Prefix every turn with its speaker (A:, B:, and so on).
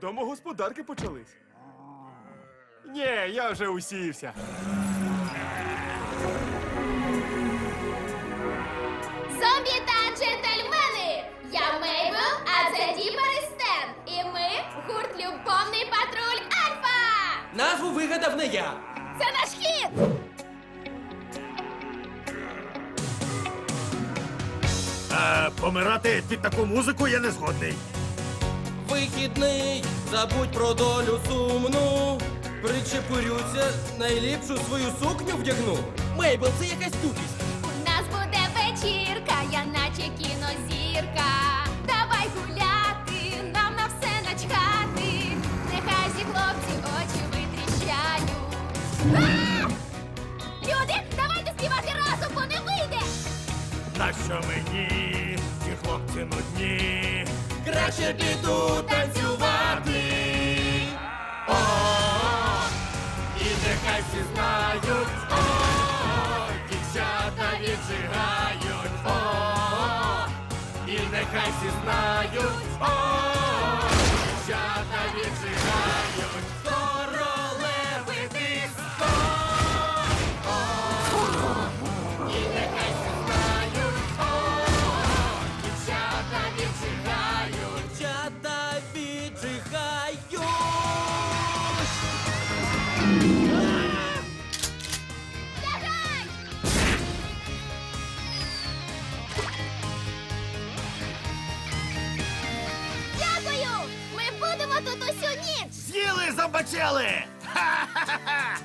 A: Домогосподарки почались. Ні, я вже усівся.
B: Зомбі та джентльмени! Я Мейбл, а це Діпер і Стен. І ми гурт Любовний патруль Альфа!
C: Назву вигадав не я.
B: Це наш хід!
D: А помирати під таку музику я не згодний.
C: Вихідний, забудь про долю сумну. Причепурюся, найліпшу свою сукню вдягну. Мейбл, це якась тупість.
B: У нас буде вечірка, я наче кінозірка. Давай гуляти, нам на все начхати. Нехай зі хлопці очі витріщають. А! Люди, давайте співати разом, бо не вийде!
D: Нащо мені ті хлопці нудні?
C: Краще піду танцювати.
D: Нехай всі знають, о, дівчата віджигають, о, і нехай всі знають, о, дівчата віджигають, З'їли, забачили! Ха-ха-ха!